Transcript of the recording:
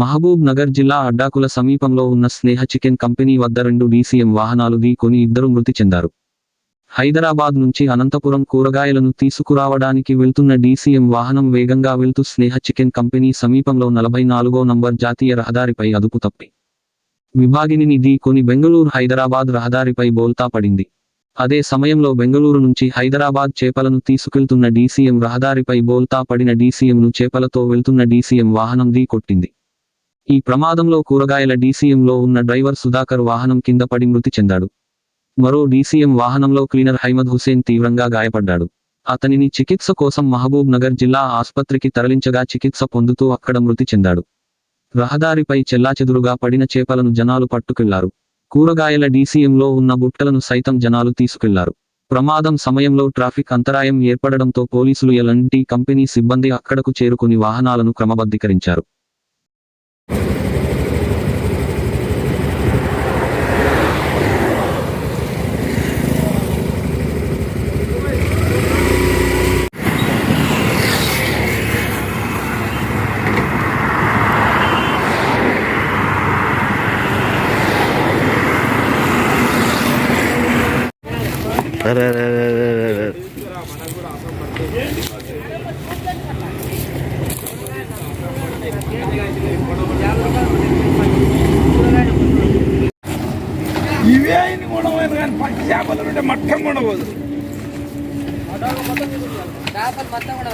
మహబూబ్ నగర్ జిల్లా అడ్డాకుల సమీపంలో ఉన్న స్నేహ చికెన్ కంపెనీ వద్ద రెండు డీసీఎం వాహనాలు ఢీకొని ఇద్దరు మృతి చెందారు. హైదరాబాద్ నుంచి అనంతపురం కూరగాయలను తీసుకురావడానికి వెళ్తున్న డీసీఎం వాహనం వేగంగా వెళ్తూ స్నేహ చికెన్ కంపెనీ సమీపంలో నలభై నాలుగో నంబర్ జాతీయ రహదారిపై అదుపు తప్పి. విభాగినిని ఢీకొని బెంగళూరు హైదరాబాద్ రహదారిపై బోల్తా పడింది. అదే సమయంలో బెంగళూరు నుంచి హైదరాబాద్ చేపలను తీసుకెళ్తున్న డీసీఎం రహదారిపై బోల్తా పడిన డీసీఎంను చేపలతో వెళ్తున్న డీసీఎం వాహనం ఢీ కొట్టింది ఈ ప్రమాదంలో కూరగాయల డీసీఎంలో ఉన్న డ్రైవర్ సుధాకర్ వాహనం కింద పడి మృతి చెందాడు. మరో డీసీఎం వాహనంలో క్లీనర్ హైమద్ హుసేన్ తీవ్రంగా గాయపడ్డాడు. అతనిని చికిత్స కోసం మహబూబ్ నగర్ జిల్లా ఆస్పత్రికి తరలించగా చికిత్స పొందుతూ అక్కడ మృతి చెందాడు. రహదారిపై చెల్లాచెదురుగా పడిన చేపలను జనాలు పట్టుకెళ్ళారు. కూరగాయల డీసీఎంలో ఉన్న బుట్టలను సైతం జనాలు తీసుకెళ్ళారు. ప్రమాదం సమయంలో ట్రాఫిక్ అంతరాయం ఏర్పడడంతో పోలీసులు ఎల్ఎన్టీ కంపెనీ సిబ్బంది అక్కడకు చేరుకుని వాహనాలను క్రమబద్ధీకరించారు. ఇవే ఆయన గుణమైన కానీ పచ్చి చేపలు ఉంటే మట్టం కూడా పోదు. చేపలు మొత్తం కూడా